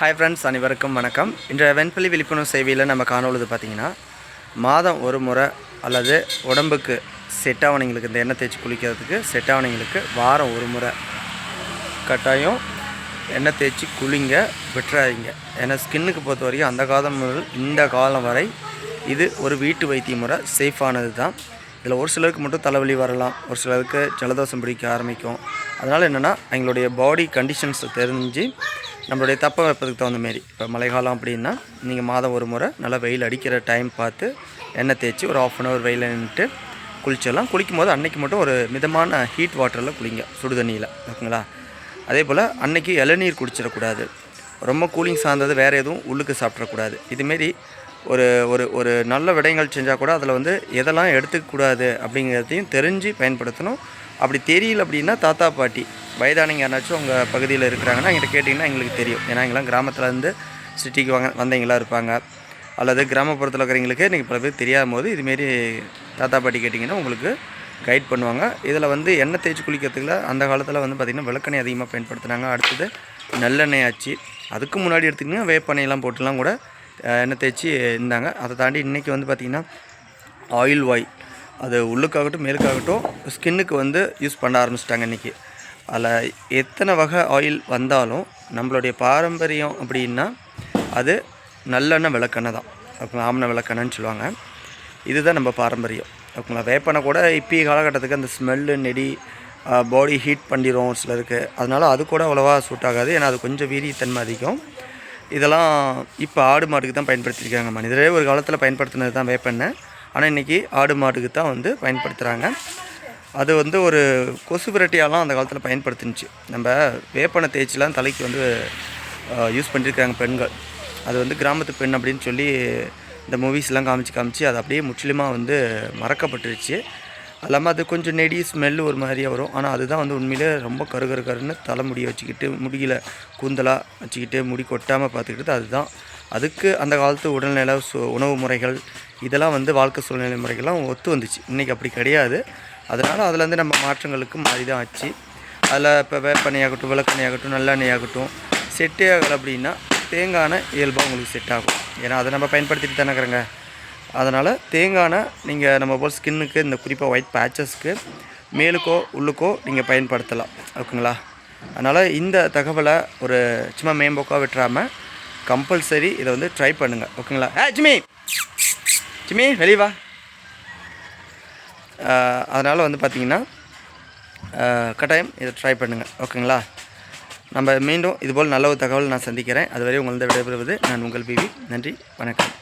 Hi friends அனைவருக்கும் வணக்கம். இன்றைய வெண்பள்ளி விழிப்புணர்வு சேவையில் நம்ம காணொழுது பார்த்தீங்கன்னா மாதம் ஒரு முறை அல்லது உடம்புக்கு செட் ஆவணைங்களுக்கு இந்த எண்ணெய் தேய்ச்சி குளிக்கிறதுக்கு செட் ஆவணைங்களுக்கு வாரம் ஒரு முறை கட்டாயம் எண்ணெய் தேய்ச்சி குளிங்க விட்டுறாதீங்க. ஏன்னா ஸ்கின்னுக்கு பொறுத்த வரைக்கும் அந்த காலம் முதல் இந்த காலம் வரை இது ஒரு வீட்டு வைத்திய முறை சேஃபானது தான். இதில் ஒரு சிலருக்கு மட்டும் தலைவலி வரலாம் ஒரு சிலருக்கு ஜலதோஷம் பிடிக்க ஆரம்பிக்கும். அதனால் என்னென்னா எங்களுடைய பாடி கண்டிஷன்ஸை தெரிஞ்சு நம்மளுடைய தப்ப வெப்பத்துக்கு தகுந்த மாரி. இப்போ மழைக்காலம் அப்படின்னா நீங்கள் மாதம் ஒரு முறை நல்லா வெயில் அடிக்கிற டைம் பார்த்து எண்ணெய் தேய்ச்சி ஒரு ஆஃப் அன் ஹவர் வெயிலில் நின்றுட்டு குளிச்சிடலாம். குளிக்கும் போது அன்றைக்கி மட்டும் ஒரு மிதமான ஹீட் வாட்டரில் குளிங்க சுடு தண்ணியில். ஓகேங்களா? அதே போல் அன்னைக்கு இளநீர் குடிச்சிடக்கூடாது. ரொம்ப கூலிங் சார்ந்தது வேறு எதுவும் உள்ளுக்கு சாப்பிட்றக்கூடாது இதுமாரி ஒரு ஒரு ஒரு நல்ல விடயங்கள் செஞ்சால் கூட அதில் வந்து எதெல்லாம் எடுத்துக்கக்கூடாது அப்படிங்கிறதையும் தெரிஞ்சு பயன்படுத்தணும். அப்படி தெரியல அப்படின்னா தாத்தா பாட்டி வயதானவங்க யாராச்சும் உங்கள் பகுதியில் இருக்கிறாங்கன்னா எங்கிட்ட கேட்டிங்கன்னா எங்களுக்கு தெரியும். ஏன்னா எங்கெல்லாம் கிராமத்துலேருந்து சிட்டிக்கு வாங்க வந்தவங்களா இருப்பாங்க. அல்லது கிராமப்புறத்தில் இருக்கிறவங்களுக்கு இன்றைக்கி பல பேர் தெரியாத போது இதுமாரி தாத்தா பாட்டி கேட்டிங்கன்னா உங்களுக்கு கைட் பண்ணுவாங்க. இதில் வந்து எண்ணெய் தேய்ச்சி குளிக்கிறதுக்குல அந்த காலத்தில் வந்து பார்த்திங்கன்னா விளக்கெண்ணெய் அதிகமாக பயன்படுத்தினாங்க. அடுத்தது நல்லெண்ணெய் ஆச்சு. அதுக்கு முன்னாடி எடுத்துக்கிட்டிங்கன்னா வேப்பெண்ணெயெல்லாம் போட்டுலாம் கூட எண்ணெய் தேய்ச்சி இருந்தாங்க. அதை தாண்டி இன்றைக்கி வந்து பார்த்திங்கன்னா ஆயில் வாய் அது உள்ளுக்காகட்டும் மேலுக்காகட்டும் ஸ்கின்னுக்கு வந்து யூஸ் பண்ண ஆரம்பிச்சிட்டாங்க இன்றைக்கி அதில் எத்தனை வகை ஆயில் வந்தாலும் நம்மளுடைய பாரம்பரியம் அப்படின்னா அது நல்லெண்ணெய் விளக்கெண்ணெய் தான். அப்போ ஆமணை விளக்கெண்ணெய்னு சொல்லுவாங்க. இதுதான் நம்ம பாரம்பரியம். ஓகேங்களா வேப்பெண்ணெய் கூட இப்போய காலகட்டத்துக்கு அந்த ஸ்மெல்லு நெடி பாடி ஹீட் பண்ணிடும் ஒரு சிலருக்கு. அதனால் அது கூட அவ்வளோவா சூட் ஆகாது. ஏன்னா அது கொஞ்சம் வீரியத்தன்மை அதிகம். இதெல்லாம் இப்போ ஆடு மாட்டுக்கு தான் பயன்படுத்தியிருக்காங்க மனிதரே. ஒரு காலத்தில் பயன்படுத்தினது தான் வேப்பெண்ணெய். ஆனால் இன்றைக்கி ஆடு மாட்டுக்கு தான் வந்து பயன்படுத்துகிறாங்க அது வந்து ஒரு கொசு விரட்டியாலாம் அந்த காலத்தில் பயன்படுத்துனுச்சு. நம்ம வேப்பனை தேய்ச்சிலாம் தலைக்கு வந்து யூஸ் பண்ணியிருக்காங்க பெண்கள். அது வந்து கிராமத்து பெண் அப்படின்னு சொல்லி இந்த மூவிஸ்லாம் காமிச்சு காமிச்சு அது அப்படியே முற்றிலுமாக வந்து மறக்கப்பட்டுருச்சு. அல்லாமல் இல்லாமல் அது கொஞ்சம் நெடி ஸ்மெல்லு ஒரு மாதிரியாக வரும். ஆனால் அதுதான் வந்து உண்மையிலே ரொம்ப கரு கரு கருன்னு தலைமுடியை வச்சுக்கிட்டு முடியல கூந்தலாக வச்சுக்கிட்டு முடி கொட்டாமல் பார்த்துக்கிட்டு அதுதான். அதுக்கு அந்த காலத்து உடல்நிலை சு உணவு முறைகள் இதெல்லாம் வந்து வாழ்க்கை சூழ்நிலை முறைகள்லாம் ஒத்து வந்துச்சு. இன்றைக்கி அப்படி கிடையாது. அதனால் அதுலேருந்து நம்ம மாற்றங்களுக்கு மாறி தான் ஆச்சு. அதில் இப்போ வேப்பெண்ணெயாகட்டும் விளக்கெண்ணெயாகட்டும் நல்லெண்ணெயாகட்டும் செட்டே ஆகலை அப்படின்னா தேங்காய் இயல்பாக உங்களுக்கு செட் ஆகும். ஏன்னா அதை நம்ம பயன்படுத்திட்டு தானே இருக்கிறோங்க. அதனால் தேங்காய் நீங்கள் நம்ம போல் ஸ்கின்னுக்கு இந்த குறிப்பாக ஒயிட் பேச்சஸ்க்கு மேலுக்கோ உள்ளுக்கோ நீங்கள் பயன்படுத்தலாம். ஓகேங்களா? அதனால் இந்த தகவலை ஒரு சும்மா மேம்போக்காக விட்டுறாமல் கம்பல்சரி இதை வந்து ட்ரை பண்ணுங்கள் ஓகேங்களா? ஏ ஜிமி ஜிமி வெளியே வா. அதனால் வந்து பார்த்திங்கன்னா கட்டாயம் இதை ட்ரை பண்ணுங்கள் ஓகேங்களா நம்ம மீண்டும் இதுபோல் நல்ல ஒரு தகவல் நான் சந்திக்கிறேன். அதுவரை உங்களது விடைபெறுவது நான் உங்கள் பிவி. நன்றி வணக்கம்.